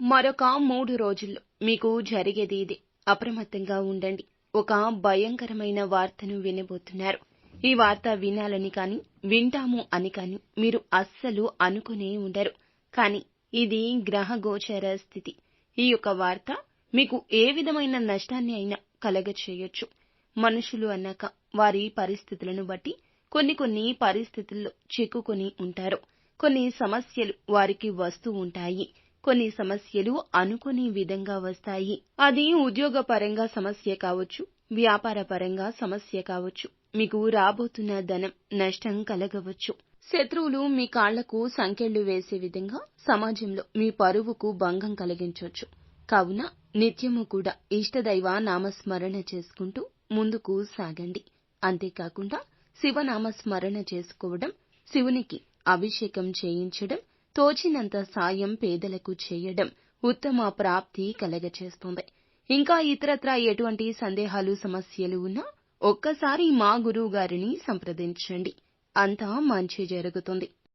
మరొక మూడు రోజుల్లో మీకు జరిగేది ఇది. అప్రమత్తంగా ఉండండి. ఒక భయంకరమైన వార్తను వినబోతున్నారు. ఈ వార్త వినాలని కాని వింటాము అని కాని మీరు అస్సలు అనుకునే ఉండరు. కానీ ఇది గ్రహగోచర స్థితి. ఈ యొక్క వార్త మీకు ఏ విధమైన నష్టాన్ని అయినా కలగచేయొచ్చు. మనుషులు అన్నాక వారి పరిస్థితులను బట్టి కొన్ని కొన్ని పరిస్థితుల్లో చిక్కుకొని ఉంటారు. కొన్ని సమస్యలు వారికి వస్తూ ఉంటాయి. కొన్ని సమస్యలు అనుకునే విధంగా వస్తాయి. అది ఉద్యోగపరంగా సమస్య కావచ్చు వ్యాపార పరంగా సమస్య కావచ్చు. మీకు రాబోతున్న ధనం నష్టం కలగవచ్చు. శత్రువులు మీ కాళ్ళకు సంకెళ్ళు వేసే విధంగా సమాజంలో మీ పరువుకు భంగం కలిగించవచ్చు. కావున నిత్యము కూడా ఇష్టదైవ నామస్మరణ చేసుకుంటూ ముందుకు సాగండి. అంతేకాకుండా శివనామస్మరణ చేసుకోవడం శివునికి అభిషేకం చేయించడం తోచినంత సాయం పేదలకు చేయడం ఉత్తమ ప్రాప్తి కలగచేస్తుంది. ఇంకా ఇతరత్రా ఎటువంటి సందేహాలు సమస్యలు ఉన్నా ఒక్కసారి మా గురువు గారిని సంప్రదించండి. అంతా మంచి జరుగుతుంది.